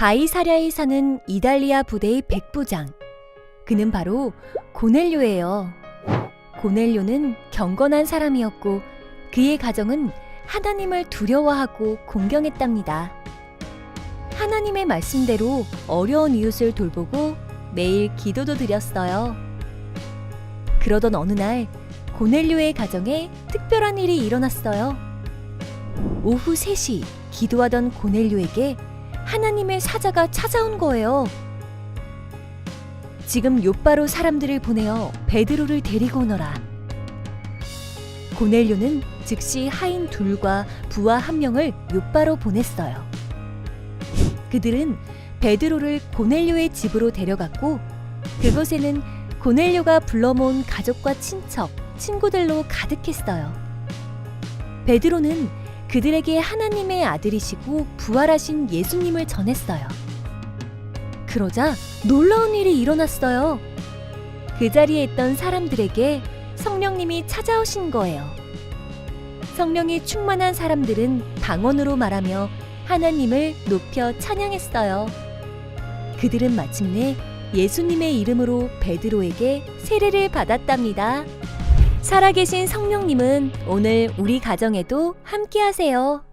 가이사랴에 사는 이달리아 부대의 백부장. 그는 바로 고넬료예요. 고넬료는 경건한 사람이었고 그의 가정은 하나님을 두려워하고 공경했답니다. 하나님의 말씀대로 어려운 이웃을 돌보고 매일 기도도 드렸어요. 그러던 어느 날 고넬료의 가정에 특별한 일이 일어났어요. 오후 3시 기도하던 고넬료에게 하나님의 사자가 찾아온 거예요. 지금 요바로 사람들을 보내어 베드로를 데리고 오너라. 고넬료는 즉시 하인 둘과 부하 한 명을 요바로 보냈어요. 그들은 베드로를 고넬료의 집으로 데려갔고 그곳에는 고넬료가 불러 모은 가족과 친척, 친구들로 가득했어요. 베드로는 그들에게 하나님의 아들이시고 부활하신 예수님을 전했어요. 그러자 놀라운 일이 일어났어요. 그 자리에 있던 사람들에게 성령님이 찾아오신 거예요. 성령이 충만한 사람들은 방언으로 말하며 하나님을 높여 찬양했어요. 그들은 마침내 예수님의 이름으로 베드로에게 세례를 받았답니다. 살아계신 성령님은 오늘 우리 가정에도 함께 하세요.